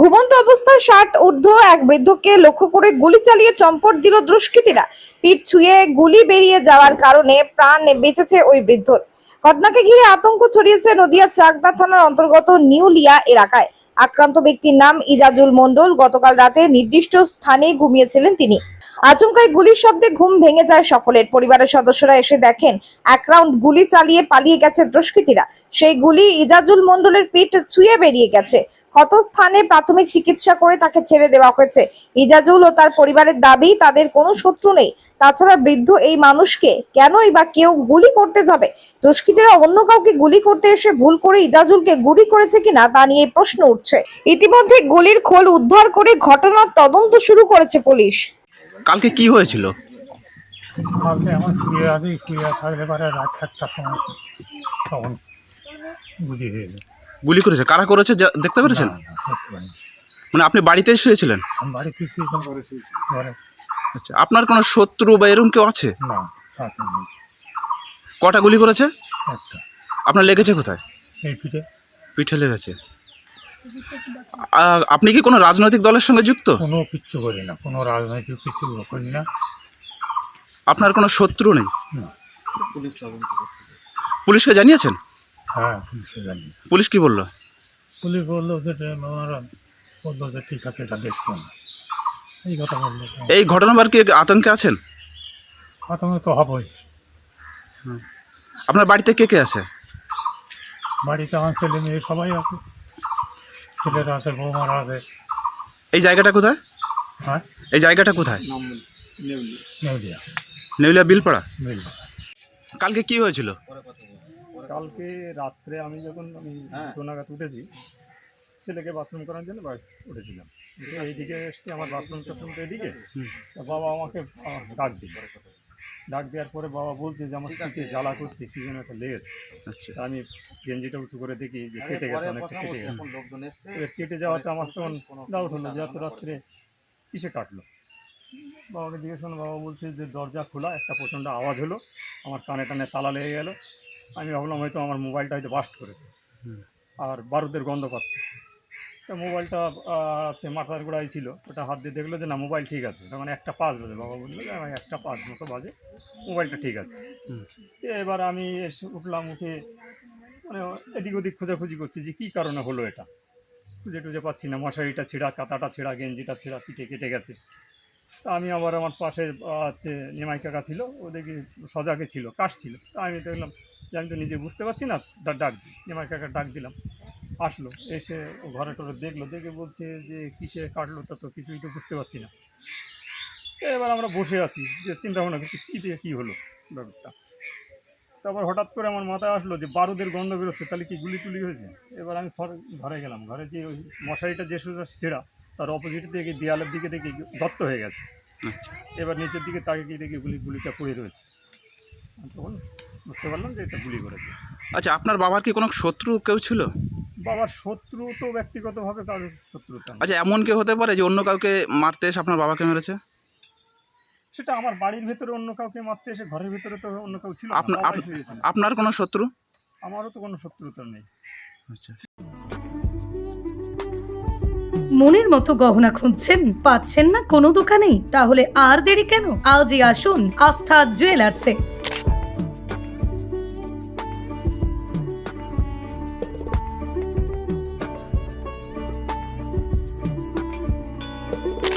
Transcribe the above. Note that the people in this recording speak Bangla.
ঘুমন্ত অবস্থায় ষাট ঊর্ধ্ব এক বৃদ্ধকে লক্ষ্য করে গুলি চালিয়ে চম্পট দিল দুষ্কৃতীরা। পিঠ ছুঁয়ে গুলি বেরিয়ে যাওয়ার কারণে প্রাণ বেঁচেছে ওই বৃদ্ধর। ঘটনাকে ঘিরে আতঙ্ক ছড়িয়েছে নদিয়া চাকদা থানার অন্তর্গত নিউলিয়া এলাকায়। আক্রান্ত ব্যক্তির নাম ইজাজুল মন্ডল গতকাল রাতে নির্দিষ্ট স্থানে ঘুমিয়েছিলেন তিনি। আচমকাই গুলির শব্দে ঘুম ভেঙে যায় সকলের। পরিবারের সদস্যরা এসে দেখেন, এক রাউন্ড গুলি চালিয়ে পালিয়ে গেছে দুষ্কৃতীরা। সেই গুলি ইজাজুল মন্ডলের পিঠ ছুঁয়ে বেরিয়ে গেছে। ক্ষত স্থানে প্রাথমিক চিকিৎসা করে তাকে ছেড়ে দেওয়া হয়েছে। ইজাজুল ও তার পরিবারের দাবি, তাদের কোনো শত্রু নেই। তাছাড়া বৃদ্ধ এই মানুষকে কেনই বা কেউ গুলি করতে যাবে? দুষ্কৃতীরা অন্য কাউকে গুলি করতে এসে ভুল করে ইজাজুলকে গুলি করেছে কিনা তা নিয়ে প্রশ্ন উঠছে। ইতিমধ্যে গুলির খোল উদ্ধার করে ঘটনার তদন্ত শুরু করেছে পুলিশ। কালকে কি হয়েছিল? কালকে আমার শুয়ে আছি শুয়ে থাকলে পরে রাত একটার সময় তখন বুঝি হয়ে গেল গুলি করেছে। কারা করেছে যা- দেখতে পেরেছেন। মানে আপনি বাড়িতে শুয়েছিলেন? আমি বাড়িতে শুয়েছিলাম ঘরে আচ্ছা আপনার কোনো শত্রু বা এরকম কেউ আছে? না তাতে নেই। কটা গুলি করেছে? একটা। আপনার লেগেছে কোথায়? এই পিঠে। পিঠে লেগেছে। আপনি কি কোনো রাজনৈতিক দলের সঙ্গে যুক্ত? কোনো কিচ্ছু করি না কোনো রাজনৈতিক কিছু করি না। আপনার কোনো শত্রু নেই? না। পুলিশকে জানিয়েছেন? হ্যাঁ পুলিশকে জানিয়েছি। পুলিশ কি বলল? পুলিশ বলল যে ওনারা বলল যে ঠিক আছে এটা দেখছি আমরা। এই কথা বলল এই ঘটনাবার কি আতঙ্কে আছেন? প্রথমে তো হবই। আপনার বাড়িতে কে কে আছে? বাড়িতে আমার ছেলে মেয়ে সবাই আছে। ছেলেরা আছে বৌমারা আছে। এই জায়গাটা কোথায়? হ্যাঁ? এই জায়গাটা কোথায়? নেউলিয়া। নেউলিয়া বিলপাড়া? কালকে কি হয়েছিল? কালকে রাত্রে আমি যখন আমি দুটো নাগাদ উঠেছি ছেলেকে বাথরুম করার জন্য বাড়ি উঠেছিলাম। উঠে এইদিকে এসছি আমার বাথরুম টাথরুম তো এদিকে। তা বাবা আমাকে ডাক দিল। ডাক দেওয়ার পরে বাবা বলছে যে আমার কিছু জ্বালা করছে কি যেন একটা লেগেছে আচ্ছা। আমি গেঞ্জিটা উঁচু করে দেখি যে কেটে গেছে অনেকটা কেটে গেছে। কেটে যাওয়াতে আমার তখন ডাউট হলো যে এত রাত্রে কিসে কাটলো? বাবাকে জিজ্ঞেস করলাম বাবা বলছে যে দরজা খোলা একটা প্রচণ্ড আওয়াজ হলো আমার কানে টানে তালা লেগে গেল। আমি ভাবলাম হয়তো আমার মোবাইলটা হয়তো বাস্ট করেছে। আর বারুদের গন্ধ পাচ্ছে। তা মোবাইলটা হচ্ছে মাথার গোড়ায় ছিল। ওটা হাত দিয়ে দেখল যে না মোবাইল ঠিক আছে। তখন একটা পাঁচ বাজে বাবা বলল যে আমার একটা পাঁচ মতো বাজে মোবাইলটা ঠিক আছে। এবার আমি এসে উঠলাম উঠে মানে এদিক ওদিক খোঁজাখুঁজি করছি যে কী কারণে হলো এটা? খুঁজে টুজে পাচ্ছি না মশারিটা ছেঁড়া কাতাটা ছেঁড়া গেঞ্জিটা ছেঁড়া পিঠে কেটে গেছে। তা আমি আবার আমার পাশে হচ্ছে নিমাই কাকা ছিল ও দেখি সজাগে ছিল কাশছিল। তা আমি দেখলাম যে আমি তো নিজে বুঝতে পারছি না ডাক দিই নিমাই কাকা ডাক দিলাম। আসলো এসে ঘরে টরে দেখল দেখে বলছে যে কিসে কাটলো তা তো কিছুই তো বুঝতে পারছি না। এবার আমরা বসে আছি যে চিন্তা ভাবনা করছি কী দিয়ে কী হলো ব্যাপারটা। তারপর হঠাৎ করে আমার মাথায় আসলো যে বারুদের গন্ধ বেরোচ্ছে তাহলে কি গুলি টুলি হয়েছে? এবার আমি ঘরে গেলাম ঘরে যে ওই মশারিটা যে সোজা ছেঁড়া তার অপোজিট দিকে দেয়ালের দিকে দেখি দত্ত হয়ে গেছে। আচ্ছা। এবার নিচের দিকে তাকে গিয়ে দেখি গুলি গুলিটা পড়ে রয়েছে। আমি তখন বুঝতে পারলাম যে এটা গুলি করেছে। আচ্ছা আপনার বাবার কি কোনো শত্রু কেউ ছিল? বাবার শত্রু তো ব্যক্তিগতভাবে কারোর শত্রুতা না। আচ্ছা এমন কেউ হতে পারে যে অন্য কাউকে মারতে এসে আপনার বাবাকে মেরেছে? সেটা আমার বাড়ির ভেতরে অন্য কাউকে মারতে এসে ঘরের ভেতরে তো অন্য কেউ ছিল না, আপনা- বাবাই আপ- শুয়েছিল। আপনার কোনো শত্রু? আমারও তো কোনো শত্রুতা নেই। আচ্ছা। মনের মতো গহনা খুঁজছেন পাচ্ছেন না কোনো দোকানেই? তাহলে আর দেরি কেন? আজই আসুন আস্থা জুয়েলার্সে।